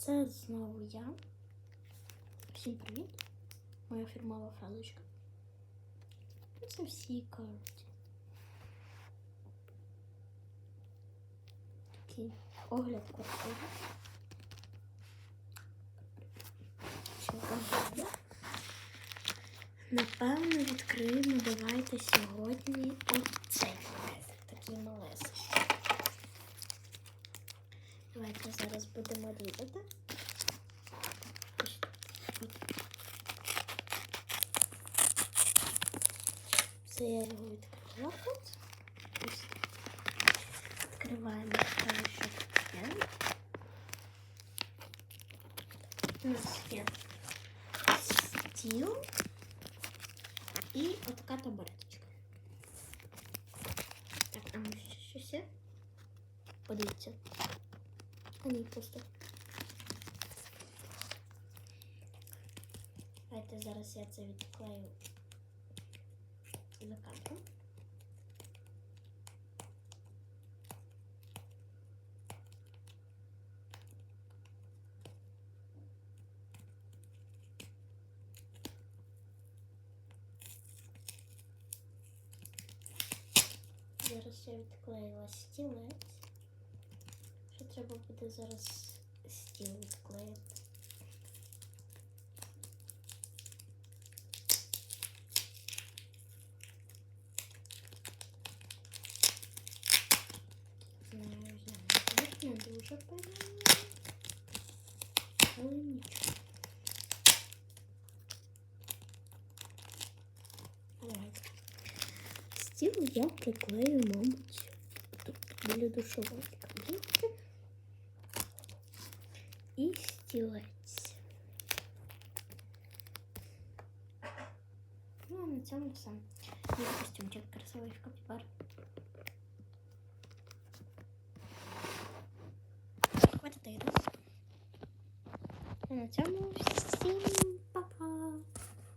Це знову я. Всім привіт. Моя фірмова фразочка. Ну, Це всі кажуть. Такий огляд квартири. Напевно, відкриємо. Давайте сьогодні Давайте зараз будемо різати. Ось тут. Це я його відкрила тут. Ось. Відкриваємо те, що тут є. У нас є стіл і отака табуреточка. Так, а може ще щось є? Подивіться. А ні, просто. Давайте зараз я це відклею за кадром. Зараз я відклеїла стілець. Що треба буде зараз стіл відклеїти. Знаю, знаю, тут не дуже певно. Але нічого. Давайте. Стіл я приклею, мабуть, тут біля душової кабінки. І стілець. Ну, а на цьому все. Мій костюмчик красивий в капібар. Хватить раз. А на цьому всім